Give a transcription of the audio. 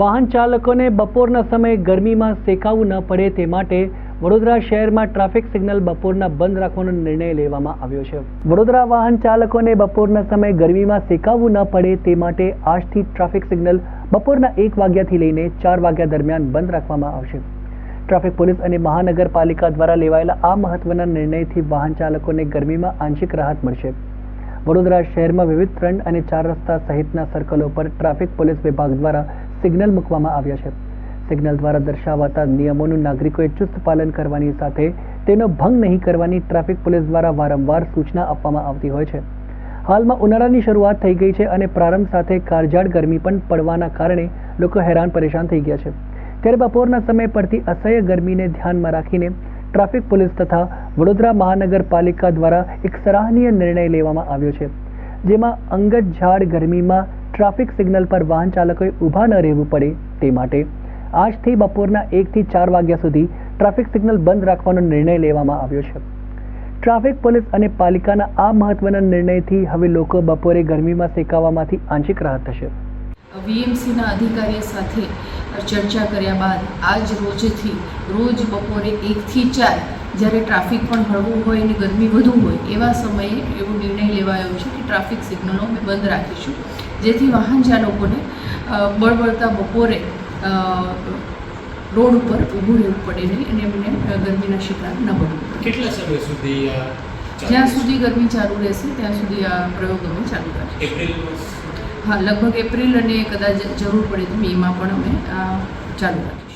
વાહન ચાલકોને બપોરના સમયે ગરમીમાં શેકાવું ન પડે તે માટે વડોદરા શહેરમાં ટ્રાફિક સિગ્નલ બપોરના બંધ રાખવાનો નિર્ણય લેવામાં આવ્યો છે. વડોદરા વાહન ચાલકોને બપોરના સમયે ગરમીમાં શેકાવવું ન પડે તે માટે આજથી ટ્રાફિક સિગ્નલ બપોરના એક વાગ્યાથી લઈને ચાર વાગ્યા દરમિયાન બંધ રાખવામાં આવશે. ટ્રાફિક પોલીસ અને મહાનગરપાલિકા દ્વારા લેવાયેલા આ મહત્વના નિર્ણયથી વાહન ચાલકોને ગરમીમાં આંશિક રાહત મળશે. વડોદરા શહેરમાં વિવિધ ત્રણ અને ચાર રસ્તા સહિતના સર્કલો પર ટ્રાફિક પોલીસ વિભાગ દ્વારા સિગ્નલ મૂકવામાં આવ્યા છે. સિગ્નલ દ્વારા દર્શાવાતા નિયમોનું નાગરિકોએ ચુસ્ત પાલન કરવાની સાથે તેનો ભંગ નહીં કરવાની ટ્રાફિક પોલીસ દ્વારા વારંવાર સૂચના આપવામાં આવતી હોય છે. હાલમાં ઉનાળાની શરૂઆત થઈ ગઈ છે અને પ્રારંભ સાથે કાળઝાળ ગરમી પણ પડવાના કારણે લોકો હેરાન પરેશાન થઈ ગયા છે. ત્યારે બપોરના સમય પરથી અસહ્ય ગરમીને ધ્યાનમાં રાખીને ટ્રાફિક પોલીસ તથા વડોદરા મહાનગરપાલિકા દ્વારા એક સરાહનીય નિર્ણય લેવામાં આવ્યો છે. જેમાં અંગત ઝાડ ગરમીમાં ટ્રાફિક સિગ્નલ પર વાહન ચાલકોએ ઊભા ન રહેવું પડે તે માટે આજથી બપોરના એકથી ચાર વાગ્યા સુધી ટ્રાફિક સિગ્નલ બંધ રાખવાનો નિર્ણય લેવામાં આવ્યો છે. ટ્રાફિક પોલીસ અને પાલિકાના આ મહત્વના નિર્ણયથી હવે લોકો બપોરે ગરમીમાં શેકાવવામાંથી આંશિક રાહત થશે. વીએમસીના અધિકારીઓ સાથે ચર્ચા કર્યા બાદ આજ રોજથી રોજ બપોરે એકથી ચાર જ્યારે ટ્રાફિક પણ હળવું હોય અને ગરમી વધુ હોય એવા સમયે એવો નિર્ણય લેવાયો છે કે ટ્રાફિક સિગ્નલો અમે બંધ રાખીશું. જેથી વાહન ચાલકોને બળબળતા બપોરે રોડ ઉપર ઊભું રહેવું પડે નહીં અને એમને ગરમીના શિકાર ન બનવું કેટલા સમય સુધી જ્યાં સુધી ગરમી ચાલુ રહેશે ત્યાં સુધી આ પ્રયોગ અમે ચાલુ રાખીશું. હા લગભગ એપ્રિલ અને કદાચ જરૂર પડે તો મેમાં પણ અમે આ ચાલુ રાખીશું.